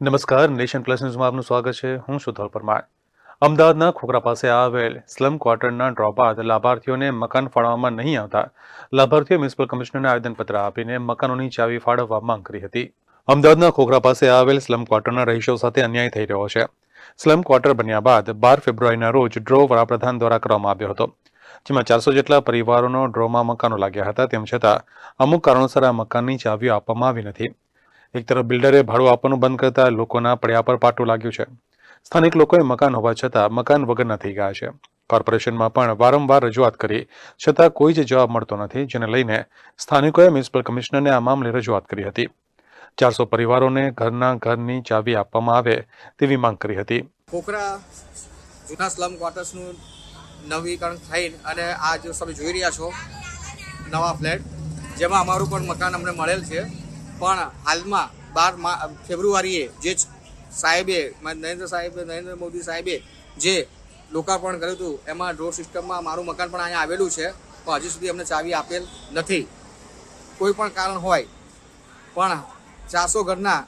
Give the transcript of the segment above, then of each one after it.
નમસ્કાર, nation plus ન્યૂઝમાં આપનું સ્વાગત છે. હું સુધોલ પરમાર. અમદાવાદના ખોખરા પાસે આવેલ સ્લમ ક્વાર્ટરના ડ્રો બાદ લાભાર્થીઓને મકાન ફાળવવામાં નહીં આવતા લાભાર્થીઓ મ્યુનિસિપલ કમિશનરને આવેદનપત્ર આપીને મકાનોની ચાવી ફાળવવા માંગ કરી હતી. અમદાવાદના ખોખરા પાસે આવેલ સ્લમ ક્વાર્ટરના રહીશો સાથે અન્યાય થઈ રહ્યો છે. સ્લમ ક્વાર્ટર બન્યા બાદ બાર ફેબ્રુઆરીના રોજ ડ્રો વડાપ્રધાન દ્વારા કરવામાં આવ્યો હતો, જેમાં ચારસો જેટલા પરિવારોનો ડ્રોમાં મકાનો લાગ્યા હતા. તેમ છતાં અમુક કારણોસર આ મકાનની ચાવીઓ આપવામાં આવી નથી. એક તરફ બિલ્ડરે ભાડું આપવાનું બંધ કરતા લોકોના પડ્યા પર પાટું લાગ્યું છે. સ્થાનિક લોકોએ મકાન હોવા છતાં મકાન વગરના થઈ ગયા છે. કોર્પોરેશનમાં પણ વારંવાર રજૂઆત કરી, છતાં કોઈ જ જવાબ મળતો નથી, જેને લઈને સ્થાનિકોએ મ્યુનિસિપલ કમિશનરને આ મામલે રજૂઆત કરી હતી. ચારસો પરિવારોને ઘરના ઘરની ચાવી આપવામાં આવે તેવી માંગ કરી હતી. કોકરા જૂના સ્લમ ક્વાર્ટર્સનું નવીકરણ થઈને અને આ જો તમે જોઈ રહ્યા છો, નવા ફ્લેટ, જેમાં અમારું પણ મકાન અમને મળેલ છે. પણ હાલમાં બાર ફેબ્રુઆરીએ જે સાહેબે નરેન્દ્ર સાહેબે, નરેન્દ્ર મોદી સાહેબે જે લોકાર્પણ કર્યું હતું, એમાં ડ્રો સિસ્ટમમાં મારું મકાન પણ અહીંયા આવેલું છે પણ હજી સુધી અમને ચાવી આપેલ નથી. કોઈ પણ કારણ હોય, પણ ચારસો ઘરના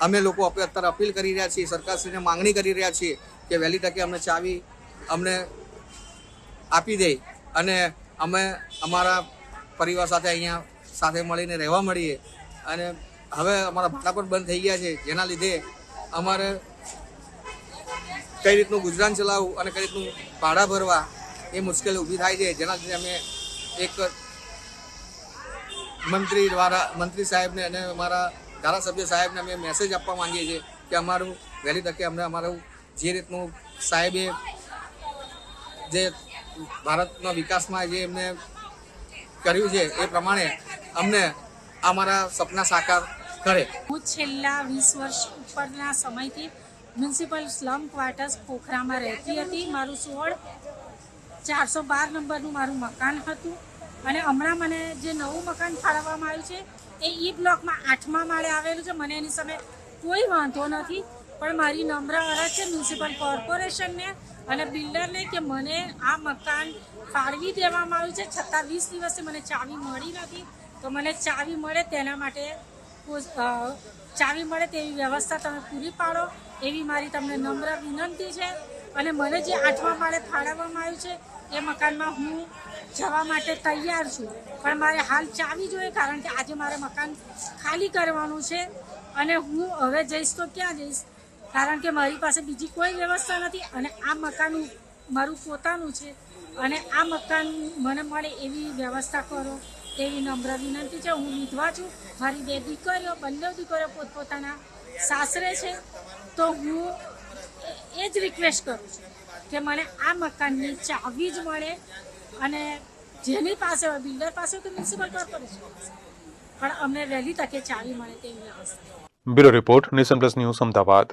અમે લોકો અત્યારે અપીલ કરી રહ્યા છીએ, સરકારશ્રીને માંગણી કરી રહ્યા છીએ કે વહેલી તકે અમને ચાવી અમને આપી દે અને અમે અમારા પરિવાર સાથે અહીંયા સાથે મળીને રહેવા મળીએ. અને હવે અમારા ભાડા પણ બંધ થઈ ગયા છે, જેના લીધે અમારે કઈ રીતનું ગુજરાન ચલાવવું અને કઈ રીતનું ભાડા ભરવા એ મુશ્કેલી ઊભી થાય છે, જેના લીધે અમે એક મંત્રી દ્વારા, મંત્રી સાહેબને અને અમારા ધારાસભ્ય સાહેબને અમે મેસેજ આપવા માંગીએ છીએ કે અમારું વહેલી તકે અમને અમારું જે રીતનું સાહેબે જે ભારતના વિકાસમાં જે એમને કર્યું છે એ પ્રમાણે અમને અમારા સપના સાકાર કરે. હું છેલ્લા વીસ વર્ષ ઉપરના સમયથી મ્યુનિસિપલ સ્લમ ક્વાર્ટર્સ પોખરામાં રહેતી હતી. મારું સોળ ચારસો બાર નંબરનું મારું મકાન હતું અને હમણાં મને જે નવું મકાન ફાળવવામાં આવ્યું છે, એ ઈ બ્લોકમાં આઠમા માળે આવેલું છે. મને એની સામે કોઈ વાંધો નથી, પણ મારી નમ્ર અરજ છે મ્યુનિસિપલ કોર્પોરેશનને અને બિલ્ડરને કે મને આ મકાન ફાળવી દેવામાં આવ્યું છે. છતાં વીસ દિવસથી મને ચાવી મળી નથી. તો મને ચાવી મળે તેના માટે ચાવી મળે તેવી વ્યવસ્થા તમે પૂરી પાડો એવી મારી તમને નમ્ર વિનંતી છે. અને મને જે આઠમા માળે ફાળવવામાં આવ્યું છે એ મકાનમાં હું જવા માટે તૈયાર છું. પણ મારે હાલ ચાવી જોઈએ કારણ કે આજે મારે મકાન ખાલી કરવાનું છે અને હું હવે જઈશ તો ક્યાં જઈશ? કારણ કે મારી પાસે બીજી કોઈ વ્યવસ્થા નથી અને આ મકાન મારું પોતાનું છે. અને આ મકાન મને મળે એવી વ્યવસ્થા કરો. તેવી નમ્ર વિનંતી છે. હું વિધવા છું. મારી બે દીકરીઓ, બંને દીકરીઓ પોતપોતાના સાસરે છે. તો હું એ- જ રિક્વેસ્ટ કરું છું કે મને આ મકાનની ચાવી જ મળે અને જેની પાસે હોય બિલ્ડર પાસે હોય કે મ્યુનિસિપલ કોર્પોરેશન પણ અમને વહેલી તકે ચાવી મળે તેવી વ્યવસ્થા. Bureau report, nation plus news Ahmedabad.